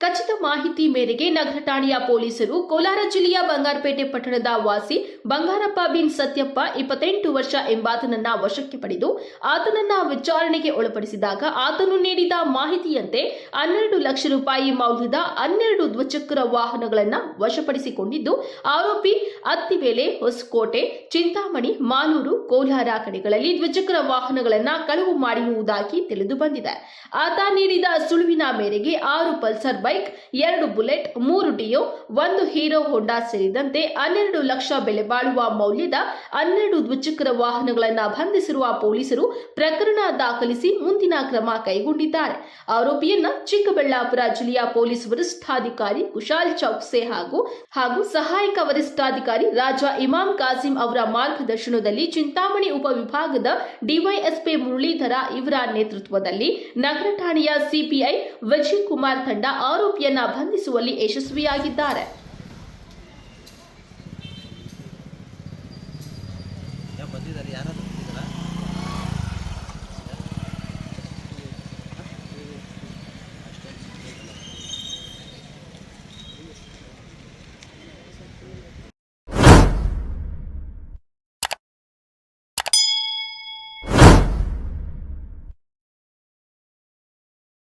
ಖಚಿತ ಮಾಹಿತಿ ಮೇರೆಗೆ ನಗರ ಠಾಣೆಯ ಪೊಲೀಸರು ಕೋಲಾರ ಜಿಲ್ಲೆಯ ಬಂಗಾರಪೇಟೆ ಪಟ್ಟಣದ ವಾಸಿ ಬಂಗಾರಪ್ಪ ಬಿನ್ ಸತ್ಯಪ್ಪ ಇಪ್ಪತ್ತೆಂಟು ವರ್ಷ ಎಂಬಾತನನ್ನ ವಶಕ್ಕೆ ಪಡೆದು ಆತನನ್ನ ವಿಚಾರಣೆಗೆ ಒಳಪಡಿಸಿದಾಗ ಆತನು ನೀಡಿದ ಮಾಹಿತಿಯಂತೆ ಹನ್ನೆರಡು ಲಕ್ಷ ರೂಪಾಯಿ ಮೌಲ್ಯದ ಹನ್ನೆರಡು ದ್ವಿಚಕ್ರ ವಾಹನಗಳನ್ನ ವಶಪಡಿಸಿಕೊಂಡಿದ್ದು, ಆರೋಪಿ ಅತ್ತಿವೇಲೆ ಹೊಸಕೋಟೆ, ಚಿಂತಾಮಣಿ, ಮಾಲೂರು, ಕೋಲಾರ ಕಡೆಗಳಲ್ಲಿ ದ್ವಿಚಕ್ರ ವಾಹನಗಳನ್ನ ಕಳವು ಮಾಡಿರುವುದಾಗಿ ತಿಳಿದು ಬಂದಿದೆ. ಆತ ನೀಡಿದ ಸುಳುವಿನ ಮೇರೆಗೆ ಆರು ಪಲ್ಸರ್ ಬೈಕ್, ಎರಡು ಬುಲೆಟ್, ಮೂರು ಡಿಯೋ, ಒಂದು ಹೀರೋ ಹೊಂಡಾ ಸೇರಿದಂತೆ ಹನ್ನೆರಡು ಲಕ್ಷ ಬೆಲೆ ಬಾಳುವ ಮೌಲ್ಯದ ಹನ್ನೆರಡು ದ್ವಿಚಕ್ರ ವಾಹನಗಳನ್ನು ಬಂಧಿಸಿರುವ ಪೊಲೀಸರು ಪ್ರಕರಣ ದಾಖಲಿಸಿ ಮುಂದಿನ ಕ್ರಮ ಕೈಗೊಂಡಿದ್ದಾರೆ. ಆರೋಪಿಯನ್ನ ಚಿಕ್ಕಬಳ್ಳಾಪುರ ಜಿಲ್ಲೆಯ ಪೊಲೀಸ್ ವರಿಷ್ಠಾಧಿಕಾರಿ ಕುಶಾಲ್ ಚೌಕ್ಸೆ ಹಾಗೂ ಹಾಗೂ ಸಹಾಯಕ ವರಿಷ್ಠಾಧಿಕಾರಿ ರಾಜಾ ಇಮಾಮ್ ಕಾಸಿಂ ಅವರ ಮಾರ್ಗದರ್ಶನದಲ್ಲಿ ಚಿಂತಾಮಣಿ ಉಪವಿಭಾಗದ ಡಿವೈಎಸ್ಪಿ ಮುರಳೀಧರ ಇವರ ನೇತೃತ್ವದಲ್ಲಿ ನಗರ ಠಾಣೆಯ ಸಿಪಿಐ ವಿಜಯ್ ಕುಮಾರ್ ತಂಡ ಆರೋಪಿಯನ್ನ ಬಂಧಿಸುವಲ್ಲಿ ಯಶಸ್ವಿಯಾಗಿದ್ದಾರೆ. ಯಾರು